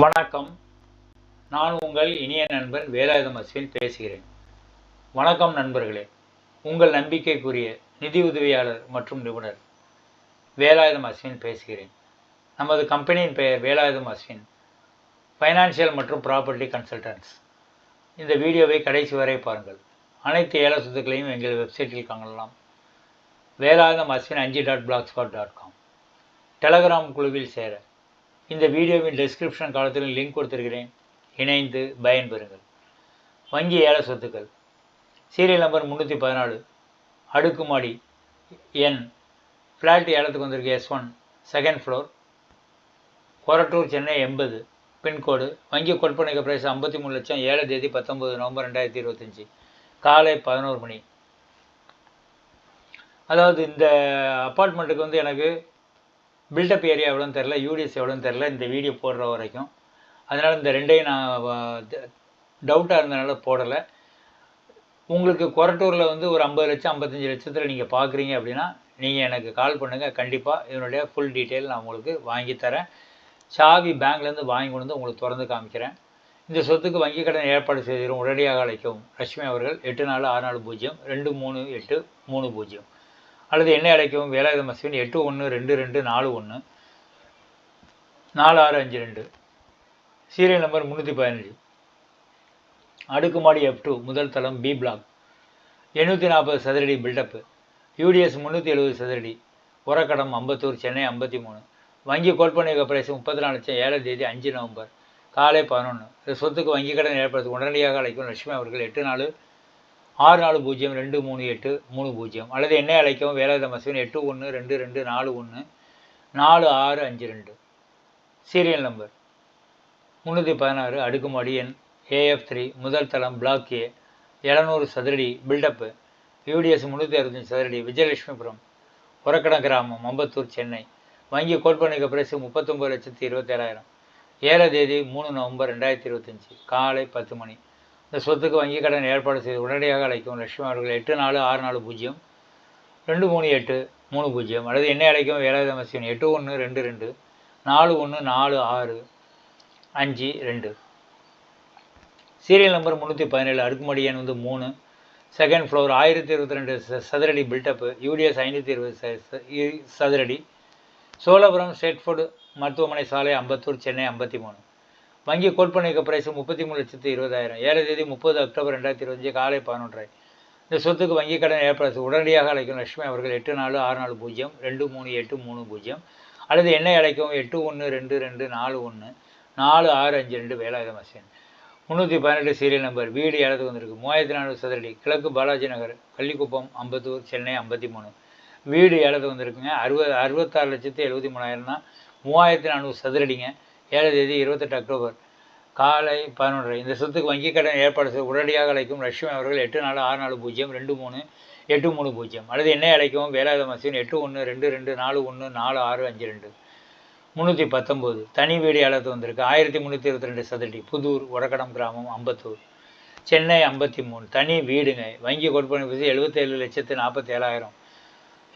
வணக்கம். நான் உங்கள் இனிய நண்பன் வேலாயுதம் அஸ்வின் பேசுகிறேன். வணக்கம் நண்பர்களே. உங்கள் நம்பிக்கைக்குரிய நிதி உதவியாளர் மற்றும் நிபுணர் வேலாயுதம் அஸ்வின் பேசுகிறேன். நமது கம்பெனியின் பெயர் வேலாயுதம் அஸ்வின் ஃபைனான்சியல் மற்றும் ப்ராப்பர்ட்டி கன்சல்டன்ஸ் இந்த வீடியோவை கடைசி வரை பாருங்கள். அனைத்து ஏல சொத்துக்களையும் எங்கள் வெப்சைட்டில் காணலாம். வேலாயுதம் அஸ்வின் அஞ்சு dot blog spot dot com Telegram குழுவில் சேர இந்த வீடியோவின் டெஸ்கிரிப்ஷன் காலத்தில் லிங்க் கொடுத்துருக்கிறேன். இணைந்து பயன்பெறுங்கள். வங்கி ஏல சொத்துக்கள். சீரியல் நம்பர் முந்நூற்றி பதினாலு. அடுக்குமாடி என் ஃப்ளாட் ஏலத்துக்கு வந்திருக்கு S one second floor Korattur Chennai எண்பது. பின்கோடு. வங்கி கொடுப்பனைக்கு பிரைஸ் ஐம்பத்தி மூணு லட்சம். ஏழு தேதி பத்தொம்பது நவம்பர் ரெண்டாயிரத்தி இருபத்தஞ்சி. காலை பதினோரு மணி. அதாவது இந்த அப்பார்ட்மெண்ட்டுக்கு வந்து எனக்கு பில்டப் ஏரியா எவ்வளோன்னு தெரில யூடிஎஸ் எவ்வளோன்னு தெரில இந்த வீடியோ போடுற வரைக்கும். அதனால் இந்த ரெண்டையும் நான் டவுட்டாக இருந்தனால போடலை. உங்களுக்கு கொரட்டூரில் வந்து ஒரு ஐம்பது லட்சம் ஐம்பத்தஞ்சு லட்சத்தில் நீங்கள் பார்க்குறீங்க அப்படின்னா நீங்கள் எனக்கு கால் பண்ணுங்கள் கண்டிப்பாக இதனுடைய ஃபுல் டீட்டெயில் நான் உங்களுக்கு வாங்கி தரேன். சாவி பேங்க்லேருந்து வாங்கி கொண்டு வந்து உங்களுக்கு திறந்து காமிக்கிறேன். இந்த சொத்துக்கு வங்கி கடன் ஏற்பாடு செய்திடும். உடனடியாக அழைக்கும் லட்சுமி அவர்கள் எட்டு நாலு ஆறு நாலு பூஜ்ஜியம். ரெண்டு மூணு எட்டு மூணு பூஜ்ஜியம். அல்லது எண்ணெய் அழைக்கவும் வேலாயுத மசிவன் எட்டு ஒன்று ரெண்டு ரெண்டு நாலு ஒன்று நாலு ஆறு அஞ்சு ரெண்டு. சீரியல் நம்பர் முந்நூற்றி பதினஞ்சு. அடுக்குமாடி எஃப் டூ முதல் தளம் பி பிளாக் எண்ணூற்றி நாற்பது சதுரடி பில்டப்பு யூடிஎஸ் முந்நூற்றி எழுபது சதுரடி. உரக்கடம் அம்பத்தூர் சென்னை ஐம்பத்தி மூணு வங்கி கோல்பனை பிரைஸ் முப்பத்தி நாலு லட்சம் ஏழாம் தேதி அஞ்சு நவம்பர். காலை பதினொன்று இந்த சொத்துக்கு வங்கி கடன் ஏற்படுத்த உடனடியாக அழைக்கும் லட்சுமி அவர்கள் எட்டு நாலு ஆறு நாலு பூஜ்ஜியம் ரெண்டு மூணு எட்டு மூணு பூஜ்ஜியம். அல்லது என்னை அழைக்கவும் வேலாயுதம் மசூன் எட்டு ஒன்று ரெண்டு ரெண்டு நாலு ஒன்று நாலு ஆறு அஞ்சு ரெண்டு. Serial number. முந்நூற்றி பதினாறு அடுக்குமாடி எண் ஏஎஃப் த்ரீ முதல் தளம் பிளாக் ஏ எழுநூறு சதுரடி பில்டப்பு யூடிஎஸ் முந்நூற்றி அறுபத்தஞ்சு சதுரடி விஜயலட்சுமிபுரம் உரக்கடம் கிராமம் அம்பத்தூர் சென்னை. வங்கி கோட்பணிக்க பிரைஸ் முப்பத்தொம்பது லட்சத்தி இருபத்தேழாயிரம் ஏழு தேதி மூணு நவம்பர் ரெண்டாயிரத்தி இருபத்தஞ்சி காலை பத்து மணி. இந்த சொத்துக்கு வங்கிக் கடன் ஏற்பாடு செய்து உடனடியாக அழைக்கும் லட்சுமி அவர்கள் எட்டு நாலு ஆறு நாலு பூஜ்ஜியம் ரெண்டு மூணு எட்டு மூணு பூஜ்ஜியம் அல்லது என்னை அழைக்கும் ஏழாயிரம் எட்டு ஒன்று ரெண்டு ரெண்டு நாலு ஒன்று நாலு ஆறு அஞ்சு ரெண்டு. சீரியல் நம்பர் முந்நூற்றி பதினேழு அடுக்குமடி எண் வந்து மூணு செகண்ட் ஃப்ளோர் ஆயிரத்தி இருபத்தி ரெண்டு சதுரடி பில்டப்பு யூடிஎஸ் ஐநூற்றி இருபது சதுரடி. சோழபுரம் ஸ்டேட்ஃபுட் மருத்துவமனை சாலை அம்பத்தூர் சென்னை ஐம்பத்தி மூணு. வங்கி கோட்பனைக்கு பிரைஸ் முப்பத்தி மூணு லட்சத்து இருபதாயிரம். ஏழு தேதி முப்பது அக்டோபர் ரெண்டாயிரத்தி இருபத்தஞ்சு காலை பதினொன்றரை. இந்த சொத்துக்கு வங்கி கடன் ஏற்படுத்த உடனடியாக அழைக்கும் லட்சுமி அவர்கள் எட்டு நாலு ஆறு நாலு பூஜ்ஜியம் ரெண்டு மூணு எட்டு மூணு பூஜ்ஜியம் அல்லது என்னை அழைக்கவும் எட்டு ஒன்று ரெண்டு ரெண்டு நாலு ஒன்று நாலு ஆறு அஞ்சு ரெண்டு வேலாயுத அசேன் முந்நூற்றி பதினெட்டு சீரியல் நம்பர் வீடு இழந்து வந்திருக்கு. மூவாயிரத்தி நானூறு சதுரடி கிழக்கு பாலாஜி நகர் கள்ளிக்குப்பம் அம்பத்தூர் சென்னை ஐம்பத்தி மூணு. வீடு இழந்து வந்திருக்குங்க. அறுபது அறுபத்தாறு லட்சத்து எழுபத்தி மூணாயிரம்னா மூவாயிரத்தி நானூறு சதுரடிங்க. ஏழு தேதி இருபத்தெட்டு அக்டோபர். காலை பதினொன்றரை. இந்த சொத்துக்கு வங்கி கடன் ஏற்பாடு செய்ய உடனடியாக அழைக்கும் லட்சுமி அவர்கள் எட்டு நாலு ஆறு நாலு பூஜ்ஜியம் ரெண்டு மூணு எட்டு மூணு பூஜ்ஜியம். அல்லது என்னை அழைக்கவும்? வேலாயுத மசின் எட்டு ஒன்று ரெண்டு ரெண்டு நாலு ஒன்று நாலு ஆறு அஞ்சு ரெண்டு. முந்நூற்றி பத்தொம்போது. தனி வீடு அளத்து வந்திருக்கு. ஆயிரத்தி முந்நூற்றி இருபத்தி ரெண்டு சதுரடி. புதூர் உடக்கடம் கிராமம் அம்பத்தூர். சென்னை ஐம்பத்தி மூணு. தனி வீடுங்க. வங்கி கொடுப்பனை பற்றி எழுபத்தேழு லட்சத்து நாற்பத்தி ஏழாயிரம்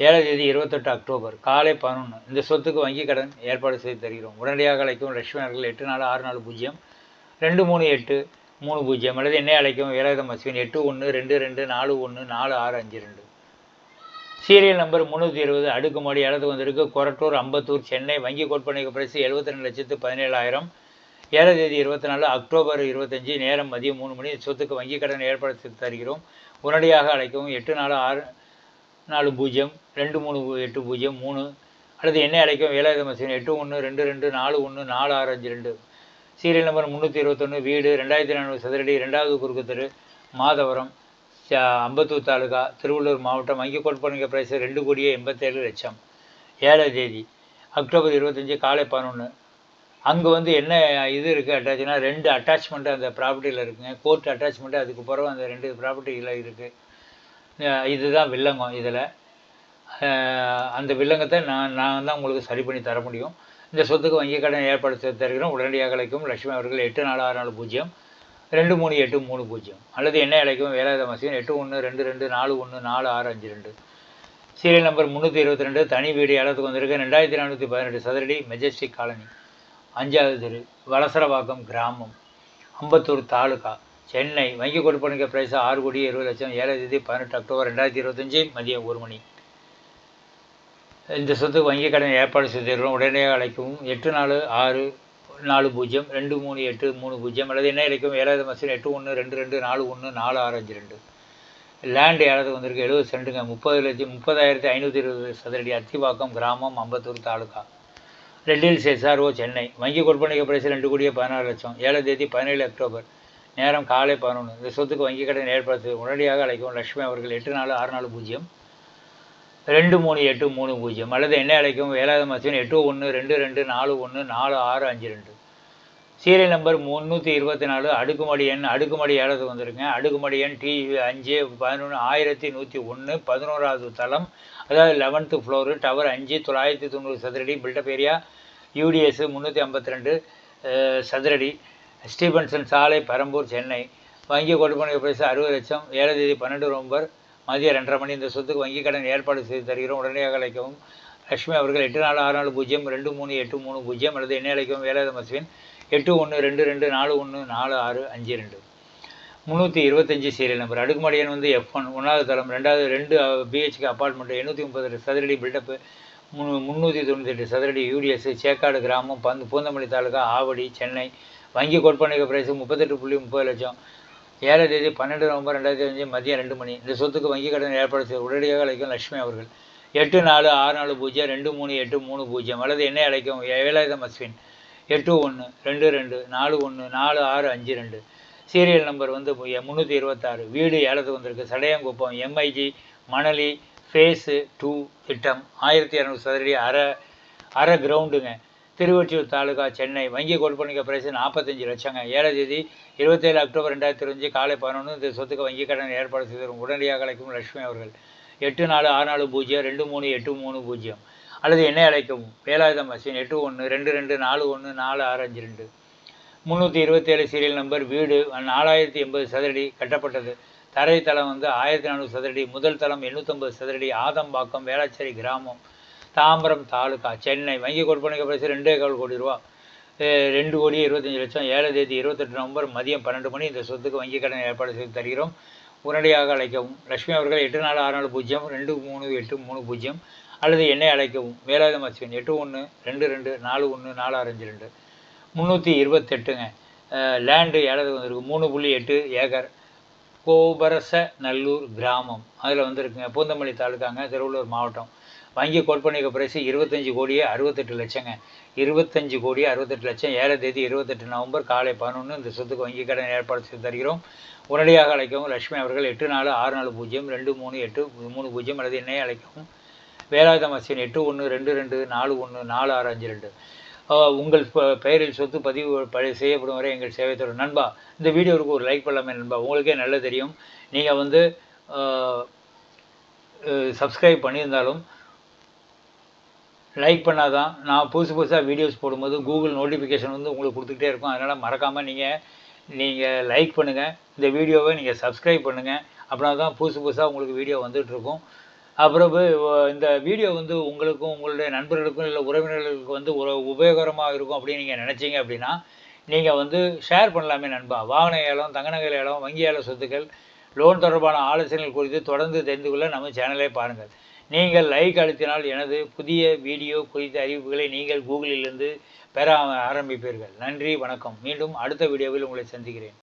ஏழாம் தேதி இருபத்தெட்டு அக்டோபர் காலை பதினொன்று இந்த சொத்துக்கு வங்கி கடன் ஏற்பாடு செய்து தருகிறோம். உடனடியாக அழைக்கும் லட்சுமி அவர்கள் எட்டு நாலு ஆறு நாலு பூஜ்ஜியம் ரெண்டு மூணு எட்டு மூணு பூஜ்ஜியம் அல்லது என்னை அழைக்கும் வேலாயுதம் அஸ்வின் எட்டு ஒன்று ரெண்டு ரெண்டு நாலு ஒன்று நாலு ஆறு அஞ்சு ரெண்டு. சீரியல் நம்பர் முந்நூற்றி இருபது அடுக்குமாடி இடத்து வந்திருக்கு. கொரட்டூர் அம்பத்தூர் சென்னை வங்கி கோட்பனைக்கு பிரைஸ் எழுபத்தி ரெண்டு லட்சத்து பதினேழாயிரம். ஏழாம் தேதி இருபத்தி நாலு அக்டோபர் இருபத்தஞ்சி நேரம் மதியம் மூணு மணி. சொத்துக்கு வங்கி கடன் ஏற்பாடு செய்து தருகிறோம். உடனடியாக அழைக்கவும் எட்டு நாலு ஆறு நாலு பூஜ்ஜியம் ரெண்டு மூணு எட்டு பூஜ்ஜியம் மூணு. அல்லது என்னை அழைக்கும் வேலாயுத மசீன் எட்டு ஒன்று ரெண்டு ரெண்டு நாலு ஒன்று நாலு ஆறு அஞ்சு ரெண்டு. சீரியல் நம்பர் முந்நூற்றி இருபத்தொன்று வீடு ரெண்டாயிரத்தி நானூறு சதுரடி ரெண்டாவது குறுக்கு தெரு மாதவரம் அம்பத்தூர் தாலுகா திருவள்ளூர் மாவட்டம் வங்கி கொடுப்பனுங்க பிரைஸ் ரெண்டு கோடியே எண்பத்தேழு லட்சம். ஏழாம் தேதி அக்டோபர் இருபத்தஞ்சி காலை பதினொன்று அங்கே வந்து என்ன இது இருக்குது அட்டாச்னா ரெண்டு அட்டாச்மெண்ட்டு அந்த ப்ராப்பர்ட்டியில் இருக்குங்க. கோர்ட் அட்டாச்மெண்ட்டு அதுக்கு பிறகு அந்த ரெண்டு ப்ராப்பர்ட்டியில் இருக்குது இதுதான் வில்லங்கம் இதில். அந்த வில்லங்கத்தை நான் நான் தான் உங்களுக்கு சரி பண்ணி தர முடியும். இந்த சொத்துக்கு வங்கி கடன் ஏற்படுத்தி தருகிறோம். உடனடியாக அழைக்கும் லட்சுமி அவர்கள் எட்டு நாலு ஆறு நாலு பூஜ்ஜியம் ரெண்டு மூணு எட்டு மூணு பூஜ்ஜியம் அல்லது என்ன அழைக்கும்? வேலாயுத மசியன் எட்டு ஒன்று ரெண்டு ரெண்டு நாலு ஒன்று நாலு ஆறு அஞ்சு ரெண்டு. சீரியல் நம்பர் முந்நூற்றி இருபத்தி ரெண்டு. தனி வீடு ஏலத்துக்கு வந்திருக்கு ரெண்டாயிரத்தி நானூற்றி பதினெட்டு சதுரடி மெஜஸ்டிக் காலனி அஞ்சாவது தெரு வலசரவாக்கம் கிராமம் அம்பத்தூர் தாலுகா. சென்னை வங்கி கொடுப்பனுக்கு பிரைஸ் ஆறு கோடி இருபது லட்சம் ஏழாம் தேதி பதினெட்டு அக்டோபர் ரெண்டாயிரத்தி இருபத்தஞ்சி மதியம் ஒரு மணி. இந்த சொத்துக்கு வங்கி கடன் ஏற்பாடு செய்திருக்கிறோம். உடனடியாக அழைக்கவும் எட்டு நாலு ஆறு நாலு பூஜ்ஜியம் ரெண்டு மூணு எட்டு மூணு பூஜ்ஜியம் அல்லது என்ன அழைக்கும் ஏழாவது மாதம் எட்டு ஒன்று ரெண்டு ரெண்டு நாலு ஒன்று நாலு ஆறு அஞ்சு ரெண்டு. லேண்டு ஏழாவது வந்திருக்கு. எழுபது சென்ட்டுங்க. முப்பது லட்சம் முப்பதாயிரத்தி ஐநூற்றி இருபது சதுரடி அத்திவாக்கம் கிராமம் Ambattur taluk. Red Hills SRO Chennai. வங்கி கொடுப்பனைக்கு பிரைஸ் ரெண்டு கோடியே பதினாறு லட்சம். ஏழாம் தேதி பதினேழு அக்டோபர். நேரம் காலை பதினொன்று. இந்த சொத்துக்கு வங்கி கடன் ஏற்படுத்த உடனடியாக அழைக்கும் லட்சுமி அவர்கள் எட்டு நாலு ஆறு நாலு பூஜ்ஜியம். ரெண்டு மூணு எட்டு மூணு பூஜ்ஜியம். அல்லது என்ன அழைக்கும் ஏழாவது மாதம் எட்டு ஒன்று ரெண்டு ரெண்டு நாலு ஒன்று நாலு ஆறு அஞ்சு ரெண்டு. சீரியல் நம்பர் முந்நூற்றி இருபத்தி நாலு. அடுக்குமாடி எண் அடுக்குமாடி ஏழாவது வந்திருங்க. அடுக்குமடி எண் டி அஞ்சு பதினொன்று ஆயிரத்தி நூற்றி ஒன்று பதினோராவது தளம். அதாவது லெவன்த்து ஃப்ளோரு டவர் அஞ்சு தொள்ளாயிரத்தி தொண்ணூறு சதுரடி. பில்டப் ஏரியா யூடிஎஸ் முந்நூற்றி ஐம்பத்தி ரெண்டு சதுரடி. ஸ்டீபன்சன் சாலை பெரம்பூர் சென்னை. வங்கி கொடுப்பனை பிரைஸ் அறுபது லட்சம். ஏழு தேதி பன்னெண்டு நவம்பர் மதியம் ரெண்டரை மணி. இந்த சொத்துக்கு வங்கிக் கடன் ஏற்பாடு செய்து தருகிறோம். உடனடியாக அழைக்கவும். லட்சுமி அவர்கள் எட்டு நாலு ஆறு நாலு பூஜ்ஜியம் ரெண்டு மூணு எட்டு மூணு பூஜ்ஜியம் அல்லது என்ன அழைக்கவும். வேலாயுத மஸ்வின் எட்டு ஒன்று ரெண்டு ரெண்டு நாலு ஒன்று நாலு ஆறு அஞ்சு ரெண்டு. முந்நூற்றி இருபத்தஞ்சி சீரியல் நம்பர் அடுக்குமாடி எண் வந்து எஃப் ஒன் ஒன்றாவது தளம். ரெண்டாவது ரெண்டு பிஹெச்கே அப்பார்ட்மெண்ட் எண்ணூற்றி முப்பது சதுரடி பில்டப்பு முன்னூற்றி முந்நூற்றி தொண்ணூற்றி எட்டு சதுரடி யூடிஎஸ் சேக்காடு கிராமம் பந்து பூந்தமல்லி தாலுகா ஆவடி சென்னை. வங்கி கொடுப்பனைக்கு பிரைஸ் முப்பத்தெட்டு புள்ளி முப்பது லட்சம். ஏழாம் தேதி பன்னெண்டு நவம்பர் ரெண்டாயிரத்தி அஞ்சு மதியம் ரெண்டு மணி. இந்த சொத்துக்கு வங்கி கடன் ஏற்பாடு செய்ய உடனடியாக அழைக்கும் லட்சுமி அவர்கள். எட்டு நாலு ஆறு நாலு பூஜ்ஜியம் ரெண்டு மூணு எட்டு மூணு பூஜ்ஜியம். அல்லது என்னை அழைக்கும் ஏழாயிரம் அஸ்வின் எட்டு ஒன்று ரெண்டு ரெண்டு நாலு ஒன்று நாலு ஆறு அஞ்சு ரெண்டு. சீரியல் நம்பர் வந்து முந்நூற்றி இருபத்தாறு. வீடு ஏழது வந்திருக்கு. Sadayankuppam MIG Manali phase two திட்டம். ஆயிரத்தி இரநூறு சதுரடி அரை அரை கிரவுண்டுங்க திருவொற்றியூர் தாலுகா சென்னை. வங்கி கொடுப்பணிக்க பிரைஸ் நாற்பத்தஞ்சு லட்சங்க. ஏழாம் தேதி இருபத்தேழு அக்டோபர் ரெண்டாயிரத்தி இருபஞ்சு காலை பதினொன்று இந்த சொத்துக்கு வங்கி கடன் ஏற்பாடு செய்திருக்கும் உடனடியாக அழைக்கும் லட்சுமி அவர்கள். எட்டு நாலு ஆறு நாலு பூஜ்ஜியம் ரெண்டு மூணு எட்டு மூணு பூஜ்ஜியம். அல்லது என்னை அழைக்கவும். வேலாயுதம் மசின் எட்டு ஒன்று ரெண்டு ரெண்டு நாலு ஒன்று நாலு ஆறு அஞ்சு ரெண்டு. முந்நூற்றி இருபத்தேழு சீரியல் நம்பர் வீடு நாலாயிரத்தி எண்பது சதுரடி கட்டப்பட்டது. தரை தளம் வந்து ஆயிரத்தி நானூறு சதுரடி முதல் தளம் எண்ணூற்றம்பது சதுரடி ஆதம்பாக்கம் வேளாச்சேரி கிராமம். தாம்பரம் தாலுக்கா சென்னை. வங்கி கொடுப்பனைக்கு பிரைஸ் ரெண்டே கால் கோடி ரூபா. ரெண்டு கோடி இருபத்தஞ்சி லட்சம். ஏழு தேதி இருபத்தெட்டு நவம்பர் மதியம் பன்னெண்டு மணி இந்த சொத்துக்கு வங்கி கடன் ஏற்பாடு செய்து தருகிறோம். உடனடியாக அழைக்கவும். லட்சுமி அவர்கள் எட்டு நாலு ஆறு நாலு பூஜ்ஜியம் ரெண்டு மூணு எட்டு மூணு பூஜ்ஜியம் அல்லது என்னை அழைக்கவும். வேலாயுதம் அஸ்வின் எட்டு ஒன்று ரெண்டு ரெண்டு நாலு ஒன்று நாலு ஆறு அஞ்சு ரெண்டு. முந்நூற்றி இருபத்தெட்டுங்க. லேண்டு ஏழது வந்திருக்கு. மூணு புள்ளி எட்டு ஏக்கர். கோபரச நல்லூர் கிராமம். அதில் வந்திருக்குங்க. பூந்தமல்லி தாலுக்காங்க திருவள்ளூர் மாவட்டம். வங்கி கொடுப்பனைக்கு பிரைஸு இருபத்தஞ்சி கோடியே அறுபத்தெட்டு லட்சங்க. இருபத்தஞ்சி கோடியே அறுபத்தெட்டு லட்சம். ஏழை தேதி இருபத்தெட்டு நவம்பர் காலை பதினொன்று இந்த சொத்துக்கு வங்கி கடன் ஏற்பாடு செய்து தருகிறோம். உடனடியாக அழைக்கவும் லட்சுமி அவர்கள் எட்டு நாலு ஆறு நாலு பூஜ்ஜியம் ரெண்டு மூணு எட்டு மூணு பூஜ்ஜியம் அல்லது என்னையே அழைக்கவும். வேலாயுதம் அசின் எட்டு ஒன்று ரெண்டு ரெண்டு நாலு ஒன்று நாலு ஆறு அஞ்சு ரெண்டு. உங்கள் பெயரில் சொத்து பதிவு செய்யப்படும் வரை எங்கள் சேவை தரும் நண்பா இந்த வீடியோவுக்கு ஒரு லைக் பண்ணலாமே நண்பா. உங்களுக்கே நல்ல தெரியும். நீங்கள் வந்து சப்ஸ்கிரைப் பண்ணியிருந்தாலும் லைக் பண்ணால் தான் நான் புதுசு புதுசாக வீடியோஸ் போடும்போது கூகுள் நோட்டிஃபிகேஷன் வந்து உங்களுக்கு கொடுத்துக்கிட்டே இருக்கும். அதனால் மறக்காமல் நீங்கள் நீங்கள் லைக் பண்ணுங்கள் இந்த வீடியோவை நீங்கள் சப்ஸ்கிரைப் பண்ணுங்கள் அப்படின்னா தான் புதுசு புதுசாக உங்களுக்கு வீடியோ வந்துகிட்ருக்கும் அப்புறம் இந்த வீடியோ வந்து உங்களுக்கும் உங்களுடைய நண்பர்களுக்கும் இல்லை உறவினர்களுக்கு வந்து ஒரு உபயோகரமாக இருக்கும் அப்படின்னு நீங்கள் நினச்சிங்க அப்படின்னா நீங்கள் வந்து ஷேர் பண்ணலாமே நண்பா. வாகன ஏலம் தங்கநகை ஏலம் வங்கி ஏல சொத்துக்கள் லோன் தொடர்பான ஆலோசனைகள் குறித்து தொடர்ந்து தெரிந்து கொள்ள நம்ம சேனலை பாருங்கள். நீங்கள் லைக் அழுத்தினால் எனது புதிய வீடியோ குறித்த அறிவிப்புகளை நீங்கள் கூகுளிலிருந்து பெற ஆரம்பிப்பீர்கள். நன்றி வணக்கம். மீண்டும் அடுத்த வீடியோவில் உங்களை சந்திக்கிறேன்.